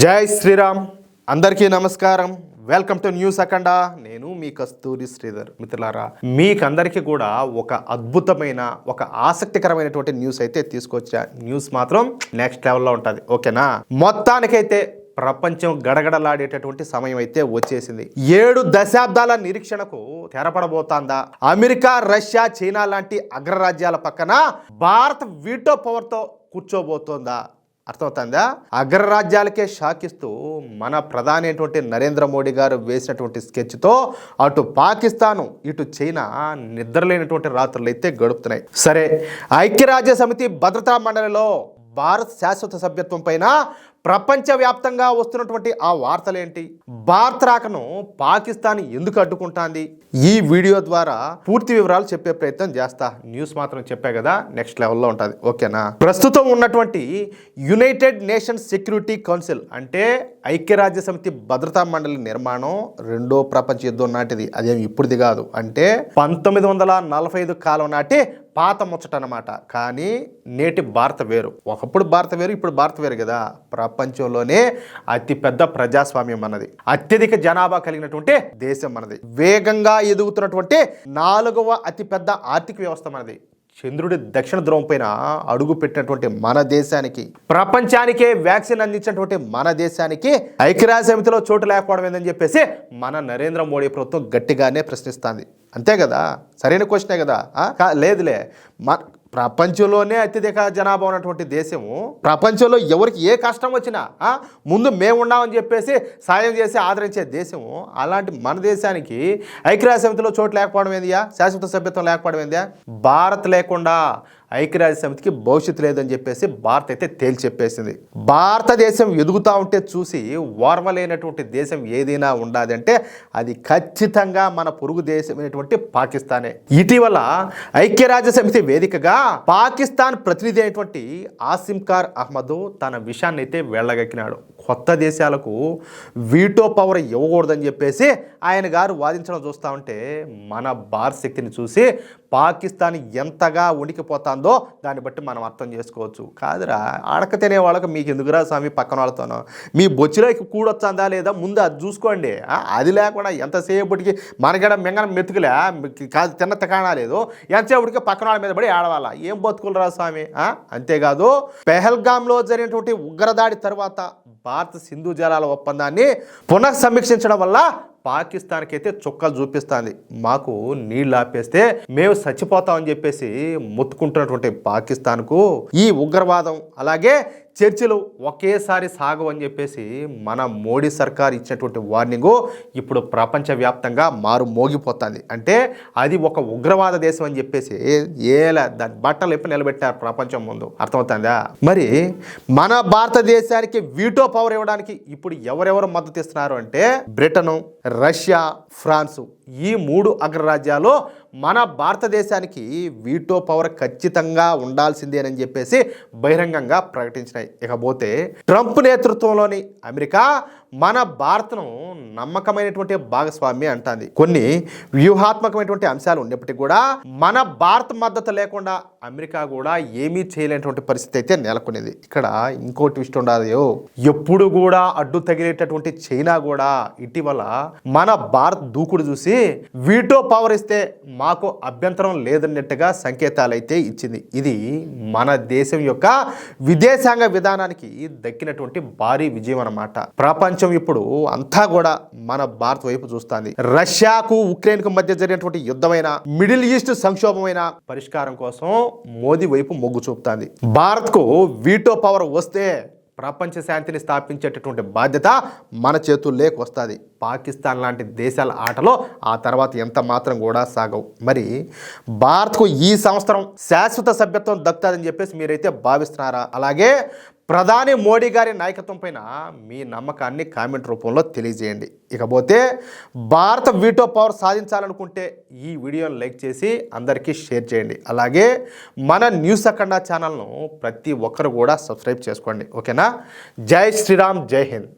జై శ్రీరామ్. అందరికీ నమస్కారం. వెల్కమ్ టు న్యూస్ అఖండ నేను మీ కస్తూరి శ్రీధర్ మిత్రులారా. మీకందరికీ కూడా ఒక అద్భుతమైన ఒక ఆసక్తికరమైనటువంటి న్యూస్ అయితే తీసుకొచ్చా. న్యూస్ మాత్రం నెక్స్ట్ లెవెల్లో ఉంటుంది. ఓకేనా? మొత్తానికైతే ప్రపంచం గడగడలాడేటటువంటి సమయం అయితే వచ్చేసింది. ఏడు దశాబ్దాల నిరీక్షణకు తెరపడబోతాందా? అమెరికా రష్యా చైనా లాంటి అగ్రరాజ్యాల పక్కన భారత్ వీటో పవర్తో కూర్చోబోతోందా? అర్థమవుతుందా? అగ్రరాజ్యాలకే షాక్ ఇస్తూ మన ప్రధాని అయినటువంటి నరేంద్ర మోడీ గారు వేసినటువంటి స్కెచ్తో అటు పాకిస్తాను ఇటు చైనా నిద్రలేనటువంటి రాత్రులు అయితే గడుపుతున్నాయి. సరే ఐక్యరాజ్య సమితి భద్రతా మండలిలో భారత్ శాశ్వత సభ్యత్వం పైన ప్రపంచవ్యాప్తంగా వస్తున్నటువంటి ఆ వార్తలేంటి? భారత్ రాకను పాకిస్తాన్ ఎందుకు అడ్డుకుంటాంది? ఈ వీడియో ద్వారా పూర్తి వివరాలు చెప్పే ప్రయత్నం చేస్తా. న్యూస్ మాత్రం చెప్పే కదా నెక్స్ట్ లెవెల్లో ఉంటుంది. ఓకేనా? ప్రస్తుతం ఉన్నటువంటి యునైటెడ్ నేషన్స్ సెక్యూరిటీ కౌన్సిల్ అంటే ఐక్యరాజ్య సమితి భద్రతా మండలి నిర్మాణం రెండో ప్రపంచ యుద్ధం నాటిది. అదేమి ఇప్పుడుది కాదు. అంటే పంతొమ్మిది వందల నలభై ఐదు కాలం నాటి పాత ముచ్చట అనమాట కానీ నేటి భారత వేరు. ఒకప్పుడు భారత వేరు ఇప్పుడు భారత వేరు కదా. ప్రపంచంలోనే అతిపెద్ద ప్రజాస్వామ్యం మనది అత్యధిక జనాభా కలిగినటువంటి దేశం మనది వేగంగా ఎదుగుతున్నటువంటి నాలుగవ అతిపెద్ద ఆర్థిక వ్యవస్థ మనది చంద్రుడి దక్షిణ ధ్రువం పైన అడుగు పెట్టినటువంటి మన దేశానికి ప్రపంచానికే వ్యాక్సిన్ అందించినటువంటి మన దేశానికి ఐక్యరాజ్య సమితిలో చోటు లేకపోవడం ఏందని చెప్పేసి మన నరేంద్ర మోడీ ప్రభుత్వం గట్టిగానే ప్రశ్నిస్తుంది. అంతే కదా? సరైన క్వశ్చనే కదా? కా- లేదులే. మన ప్రపంచంలోనే అత్యధిక జనాభా ఉన్నటువంటి దేశము. ప్రపంచంలో ఎవరికి ఏ కష్టం వచ్చినా ముందు మేము ఉన్నామని చెప్పేసి సాయం చేసి ఆదరించే దేశము. అలాంటి మన దేశానికి ఐక్యరాజ్య సమితిలో చోటు లేకపోవడం ఏందియా శాశ్వత సభ్యత్వం లేకపోవడం ఏందియా భారత్ లేకుండా ఐక్యరాజ్య సమితికి భవిష్యత్తు లేదని చెప్పేసి భారత్ అయితే తేల్చి చెప్పేసింది భారతదేశం ఎదుగుతూ ఉంటే చూసి ఓర్వలేనటువంటి దేశం ఏదైనా ఉండాలంటే అది ఖచ్చితంగా మన పొరుగు దేశమైనటువంటి పాకిస్తానే. ఇటీవల ఐక్యరాజ్య సమితి వేదికగా పాకిస్తాన్ ప్రతినిధి అయినటువంటి ఆసిమ్ ఖార్ అహ్మద్ తన విషయాన్ని అయితే వెళ్ళగక్కినాడు. కొత్త దేశాలకు వీటో పవర్ ఇవ్వకూడదని చెప్పేసి ఆయన గారు వాదించడం చూస్తూ ఉంటే మన భారత శక్తిని చూసి పాకిస్తాన్ ఎంతగా ఉనికిపోతుందో దాన్ని బట్టి మనం అర్థం చేసుకోవచ్చు. కాదురా అడక తినే వాళ్ళకి మీకు ఎందుకురా స్వామి పక్కన వాళ్ళతోనో మీ బొచ్చిలోకి కూడొచ్చాందా లేదా? ముందు అది చూసుకోండి. అది లేకుండా ఎంతసేపటికి మనగడ మింగన మెతుకులే? కాదు తిన్న తికాణా లేదు? ఎంతసేపటికి పక్కన వాళ్ళ మీద పడి ఆడవాళ్ళ? ఏం బతుకులరా స్వామి? అంతేకాదు పెహల్గామ్లో జరిగినటువంటి ఉగ్రదాడి తర్వాత భారత సింధు జలాల ఒప్పందాన్ని పునః సమీక్షించడం వల్ల పాకిస్తాన్కి అయితే చుక్కలు చూపిస్తుంది. మాకు నీళ్ళు ఆపేస్తే మేము చచ్చిపోతామని చెప్పేసి మొత్తుకుంటున్నటువంటి పాకిస్తాన్కు ఈ ఉగ్రవాదం అలాగే చర్చలు ఒకేసారి సాగవని చెప్పేసి మన మోడీ సర్కార్ ఇచ్చినటువంటి వార్నింగు ఇప్పుడు ప్రపంచవ్యాప్తంగా మారు మోగిపోతుంది. అంటే అది ఒక ఉగ్రవాద దేశం అని చెప్పేసి ఏలా దాని బట్టలు ఎప్పుడు నిలబెట్టారు ప్రపంచం ముందు. అర్థమవుతుందా? మరి మన భారతదేశానికి వీటో పవర్ ఇవ్వడానికి ఇప్పుడు ఎవరెవరు మద్దతు ఇస్తున్నారు అంటే బ్రిటను రష్యా ఫ్రాన్సు. ఈ మూడు అగ్రరాజ్యాలు మన భారతదేశానికి వీటో పవర్ ఖచ్చితంగా ఉండాల్సిందేనని చెప్పేసి బహిరంగంగా ప్రకటించినాయి. ఇకపోతే ట్రంప్ నేతృత్వంలోని అమెరికా మన భారత్ను నమ్మకమైనటువంటి భాగస్వామి అంటుంది. కొన్ని వ్యూహాత్మకమైనటువంటి అంశాలు ఉన్నప్పటికీ కూడా మన భారత్ మద్దతు లేకుండా అమెరికా కూడా ఏమీ చేయలేనటువంటి పరిస్థితి అయితే నెలకొనేది. ఇక్కడ ఇంకో ట్విస్ట్ ఉండదు ఎప్పుడు కూడా అడ్డు తగిలేటటువంటి చైనా కూడా ఇటీవల మన భారత్ దూకుడు చూసి వీటో పవర్ ఇస్తే మాకు అభ్యంతరం లేదన్నట్టుగా సంకేతాలు అయితే ఇచ్చింది. ఇది మన దేశం యొక్క విదేశాంగ విధానానికి దక్కినటువంటి భారీ విజయం అన్నమాట. ప్రపంచం ఇప్పుడు అంతా కూడా మన భారత్ వైపు చూస్తుంది. రష్యాకు ఉక్రెయిన్కు మధ్య జరిగినటువంటి యుద్ధమైన మిడిల్ ఈస్ట్ సంక్షోభమైన పరిష్కారం కోసం మోదీ వైపు మొగ్గు చూపుతాంది. భారత్కు వీటో పవర్ వస్తే ప్రపంచ శాంతిని స్థాపించేటటువంటి బాధ్యత మన చేతుల్లోకి వస్తుంది. పాకిస్తాన్ లాంటి దేశాల ఆటలో ఆ తర్వాత ఎంత మాత్రం కూడా సాగవు. మరి భారత్కు ఈ సంవత్సరం శాశ్వత సభ్యత్వం దక్కుతుందని చెప్పేసి మీరైతే భావిస్తున్నారా? అలాగే ప్రధాని మోడీ గారి నాయకత్వం పైన మీ నమ్మకాన్ని కామెంట్ రూపంలో తెలియజేయండి. ఇకపోతే భారత వీటో పవర్ సాధించాలనుకుంటే ఈ వీడియోను లైక్ చేసి అందరికీ షేర్ చేయండి. అలాగే మన న్యూస్ అఖండ ఛానల్ను ప్రతి ఒక్కరు కూడా సబ్స్క్రైబ్ చేసుకోండి. ఓకేనా? జై శ్రీరామ్ జై హింద్.